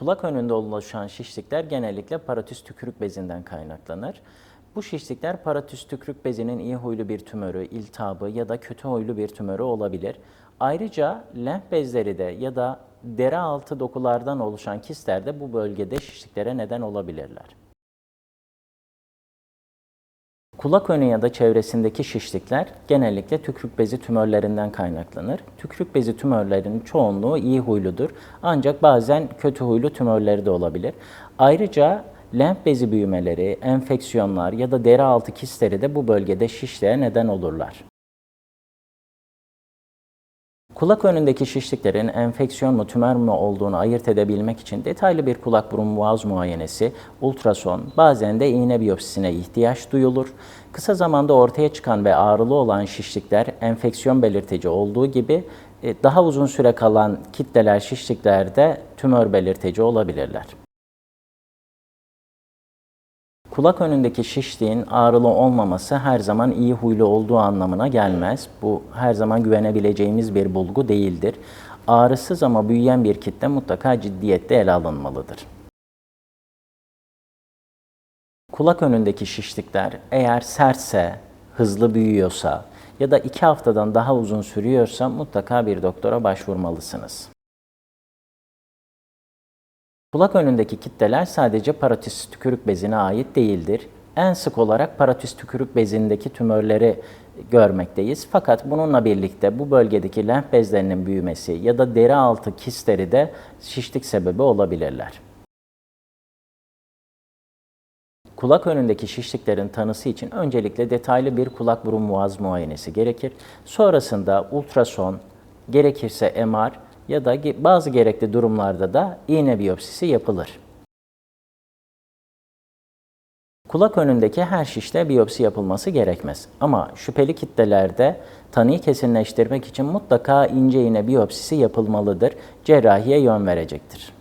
Kulak önünde oluşan şişlikler genellikle paratüs tükürük bezinden kaynaklanır. Bu şişlikler paratüs tükürük bezinin iyi huylu bir tümörü, iltihabı ya da kötü huylu bir tümörü olabilir. Ayrıca lenf bezleri de ya da deri altı dokulardan oluşan kistler de bu bölgede şişliklere neden olabilirler. Kulak önü ya da çevresindeki şişlikler genellikle tükürük bezi tümörlerinden kaynaklanır. Tükürük bezi tümörlerinin çoğunluğu iyi huyludur ancak bazen kötü huylu tümörleri de olabilir. Ayrıca lenf bezi büyümeleri, enfeksiyonlar ya da deri altı kistleri de bu bölgede şişliğe neden olurlar. Kulak önündeki şişliklerin enfeksiyon mu tümör mü olduğunu ayırt edebilmek için detaylı bir kulak burun boğaz muayenesi, ultrason, bazen de iğne biyopsisine ihtiyaç duyulur. Kısa zamanda ortaya çıkan ve ağrılı olan şişlikler enfeksiyon belirtici olduğu gibi e, daha uzun süre kalan kitleler şişliklerde tümör belirtici olabilirler. Kulak önündeki şişliğin ağrılı olmaması her zaman iyi huylu olduğu anlamına gelmez. Bu her zaman güvenebileceğimiz bir bulgu değildir. Ağrısız ama büyüyen bir kitle mutlaka ciddiyette ele alınmalıdır. Kulak önündeki şişlikler eğer sertse, hızlı büyüyorsa ya da iki haftadan daha uzun sürüyorsa mutlaka bir doktora başvurmalısınız. Kulak önündeki kitleler sadece paratüs tükürük bezine ait değildir. En sık olarak paratüs tükürük bezindeki tümörleri görmekteyiz. Fakat bununla birlikte bu bölgedeki lenf bezlerinin büyümesi ya da deri altı kistleri de şişlik sebebi olabilirler. Kulak önündeki şişliklerin tanısı için öncelikle detaylı bir kulak burun boğaz muayenesi gerekir. Sonrasında ultrason, gerekirse MR ya da bazı gerekli durumlarda da iğne biyopsisi yapılır. Kulak önündeki her şişle biyopsi yapılması gerekmez. Ama şüpheli kitlelerde tanıyı kesinleştirmek için mutlaka ince iğne biyopsisi yapılmalıdır. Cerrahiye yön verecektir.